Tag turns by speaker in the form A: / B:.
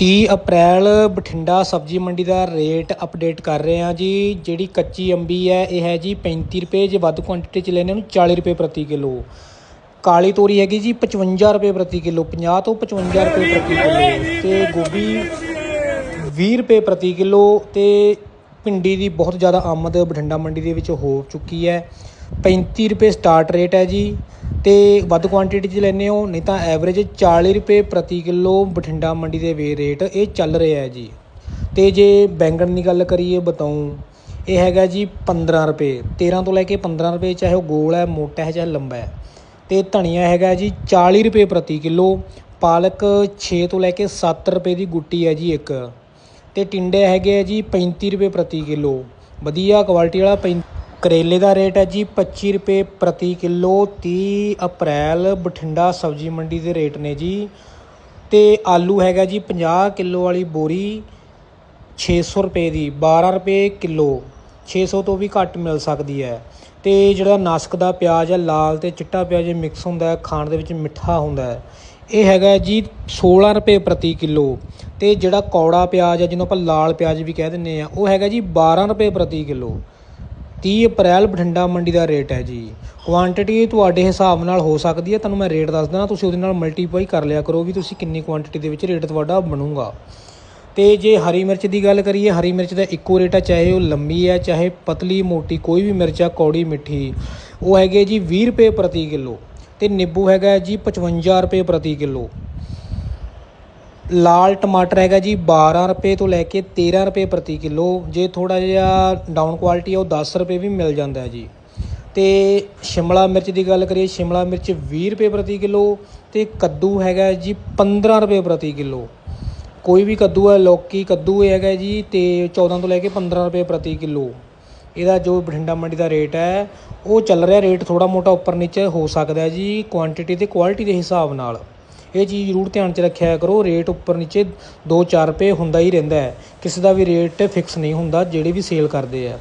A: ਤੀਹ ਅਪ੍ਰੈਲ ਬਠਿੰਡਾ ਸਬਜ਼ੀ ਮੰਡੀ ਦਾ ਰੇਟ ਅਪਡੇਟ ਕਰ ਰਹੇ ਹਾਂ ਜੀ। ਜਿਹੜੀ ਕੱਚੀ ਅੰਬੀ ਹੈ, ਇਹ ਹੈ ਜੀ 35 ਰੁਪਏ, ਜੇ ਵੱਧ ਕੁਆਂਟੀਟੀ ਚ ਲੈਣੇ ਉਹਨੂੰ 40 ਰੁਪਏ ਪ੍ਰਤੀ ਕਿਲੋ। ਕਾਲੀ ਤੋਰੀ ਹੈਗੀ ਜੀ 55 ਰੁਪਏ ਪ੍ਰਤੀ ਕਿਲੋ 50 ਤੋਂ 55 ਰੁਪਏ ਪ੍ਰਤੀ ਕਿਲੋ। ਤੇ ਗੋਭੀ 20 ਰੁਪਏ ਪ੍ਰਤੀ ਕਿਲੋ, ਤੇ ਭਿੰਡੀ ਦੀ ਬਹੁਤ ਜ਼ਿਆਦਾ ਆਮਦ ਬਠਿੰਡਾ ਮੰਡੀ ਦੇ ਵਿੱਚ ਹੋ ਚੁੱਕੀ ਹੈ। 35 ਰੁਪਏ ਸਟਾਰਟ ਰੇਟ ਹੈ ਜੀ। ਅਤੇ ਵੱਧ ਕੁਆਂਟਿਟੀ 'ਚ ਲੈਂਦੇ ਹੋ, ਨਹੀਂ ਤਾਂ ਐਵਰੇਜ 40 ਰੁਪਏ ਪ੍ਰਤੀ ਕਿਲੋ ਬਠਿੰਡਾ ਮੰਡੀ ਦੇ ਵੇ ਰੇਟ ਇਹ ਚੱਲ ਰਿਹਾ ਜੀ। ਅਤੇ ਜੇ ਬੈਂਗਣ ਦੀ ਗੱਲ ਕਰੀਏ ਬਤਾਉ ਇਹ ਹੈਗਾ ਜੀ 15 ਰੁਪਏ 13 ਤੋਂ ਲੈ ਕੇ 15 ਰੁਪਏ ਚਾਹੇ ਉਹ ਗੋਲ ਹੈ, ਮੋਟਾ ਹੈ, ਚਾਹੇ ਲੰਬਾ ਹੈ। ਤੇ ਧਨੀਆ ਹੈਗਾ ਜੀ 40 ਰੁਪਏ ਪ੍ਰਤੀ ਕਿਲੋ, ਪਾਲਕ ਛੇ ਤੋਂ ਲੈ ਕੇ ਸੱਤ ਰੁਪਏ ਦੀ ਗੁੱਟੀ ਹੈ ਜੀ ਇੱਕ। ਅਤੇ ਟਿੰਡੇ ਹੈਗੇ ਆ ਜੀ 35 ਰੁਪਏ ਪ੍ਰਤੀ ਕਿਲੋ, ਵਧੀਆ ਕੁਆਲਿਟੀ ਵਾਲਾ ਪੈਂ ਕਰੇਲੇ ਦਾ ਰੇਟ ਹੈ ਜੀ 25 ਰੁਪਏ ਪ੍ਰਤੀ ਕਿਲੋ, ਤੀਹ ਅਪ੍ਰੈਲ, ਬਠਿੰਡਾ ਸਬਜ਼ੀ ਮੰਡੀ ਦੇ ਰੇਟ ਨੇ ਜੀ। ਅਤੇ ਆਲੂ ਹੈਗਾ ਜੀ 50 ਕਿਲੋ ਵਾਲੀ ਬੋਰੀ ਛੇ ਸੌ ਰੁਪਏ ਦੀ 12 ਰੁਪਏ ਕਿਲੋ 600 ਤੋਂ ਵੀ ਘੱਟ ਮਿਲ ਸਕਦੀ ਹੈ। ਅਤੇ ਜਿਹੜਾ ਨਾਸਕ ਦਾ ਪਿਆਜ਼ ਹੈ, ਲਾਲ ਅਤੇ ਚਿੱਟਾ ਪਿਆਜ਼ ਇਹ ਮਿਕਸ ਹੁੰਦਾ ਖਾਣ ਦੇ ਵਿੱਚ ਮਿੱਠਾ ਹੁੰਦਾ ਇਹ ਹੈਗਾ ਜੀ 16 ਰੁਪਏ ਪ੍ਰਤੀ ਕਿਲੋ। ਅਤੇ ਜਿਹੜਾ ਕੌੜਾ ਪਿਆਜ਼ ਹੈ, ਜਿਹਨੂੰ ਆਪਾਂ ਲਾਲ ਪਿਆਜ਼ ਵੀ ਕਹਿ ਦਿੰਦੇ ਆ ਉਹ ਹੈਗਾ ਜੀ 12 ਰੁਪਏ ਪ੍ਰਤੀ ਕਿਲੋ। 30 ਅਪ੍ਰੈਲ ਬਠਿੰਡਾ ਮੰਡੀ ਦਾ ਰੇਟ ਹੈ ਜੀ। ਕੁਆਂਟੀਟੀ ਤੁਹਾਡੇ ਹਿਸਾਬ ਨਾਲ ਹੋ ਸਕਦੀ ਹੈ, ਤੁਹਾਨੂੰ ਮੈਂ ਰੇਟ ਦੱਸ ਦਿੰਦਾ, ਤੁਸੀਂ ਉਹਦੇ ਨਾਲ ਮਲਟੀਪਲਾਈ ਕਰ ਲਿਆ ਕਰੋ ਵੀ ਤੁਸੀਂ ਕਿੰਨੀ ਕੁਆਂਟੀਟੀ ਦੇ ਵਿੱਚ ਰੇਟ ਤੁਹਾਡਾ ਬਣੂਗਾ। ਤੇ ਜੇ ਹਰੀ ਮਿਰਚ ਦੀ ਗੱਲ ਕਰੀਏ, ਹਰੀ ਮਿਰਚ ਦਾ ਇੱਕੋ ਰੇਟ ਹੈ, ਚਾਹੇ ਉਹ ਲੰਮੀ ਹੈ, ਚਾਹੇ ਪਤਲੀ, ਮੋਟੀ, ਕੋਈ ਵੀ ਮਿਰਚ ਆ ਕੌੜੀ, ਮਿੱਠੀ। ਉਹ ਹੈਗੇ ਜੀ 20 ਰੁਪਏ ਪ੍ਰਤੀ ਕਿਲੋ। ਤੇ ਨਿੰਬੂ ਹੈਗਾ ਜੀ 55 ਰੁਪਏ ਪ੍ਰਤੀ ਕਿਲੋ। ਲਾਲ ਟਮਾਟਰ ਹੈਗਾ ਜੀ 12 ਰੁਪਏ ਤੋਂ ਲੈ ਕੇ 13 ਰੁਪਏ ਪ੍ਰਤੀ ਕਿਲੋ। ਜੇ ਥੋੜਾ ਜਿਹਾ ਡਾਊਨ ਕੁਆਲਿਟੀ ਆ, ਉਹ 10 ਰੁਪਏ ਵੀ ਮਿਲ ਜਾਂਦਾ ਹੈ ਜੀ। ਤੇ ਸ਼ਿਮਲਾ ਮਿਰਚ ਦੀ ਗੱਲ ਕਰੀਏ, ਸ਼ਿਮਲਾ ਮਿਰਚ 20 ਰੁਪਏ ਪ੍ਰਤੀ ਕਿਲੋ ਤੇ ਕੱਦੂ ਹੈਗਾ ਜੀ 15 ਰੁਪਏ ਪ੍ਰਤੀ ਕਿਲੋ। ਕੋਈ ਵੀ ਕੱਦੂ ਹੈ, ਲੌਕੀ ਕੱਦੂ ਹੈਗਾ ਜੀ, ਤੇ 14 ਤੋਂ ਲੈ ਕੇ 15 ਰੁਪਏ ਪ੍ਰਤੀ ਕਿਲੋ। ਇਹਦਾ ਜੋ ਬਠਿੰਡਾ ਮੰਡੀ ਦਾ ਰੇਟ ਹੈ, ਉਹ ਚੱਲ ਰਿਹਾ ਰੇਟ ਥੋੜਾ ਮੋਟਾ ਉੱਪਰ ਨੀਚੇ ਹੋ ਸਕਦਾ ਜੀ ਕੁਆਂਟੀਟੀ ਤੇ ਕੁਆਲਿਟੀ ਦੇ ਹਿਸਾਬ ਨਾਲ। ਇਹ ਚੀਜ਼ ਜ਼ਰੂਰ ਧਿਆਨ 'ਚ ਰੱਖਿਆ ਕਰੋ ਰੇਟ ਉੱਪਰ ਨੀਚੇ 2-4 ਰੁਪਏ ਹੁੰਦਾ ਹੀ ਰਹਿੰਦਾ ਹੈ। ਕਿਸੇ ਦਾ ਵੀ ਰੇਟ ਫਿਕਸ ਨਹੀਂ ਹੁੰਦਾ, ਜਿਹੜੇ ਵੀ ਸੇਲ ਕਰਦੇ ਆ।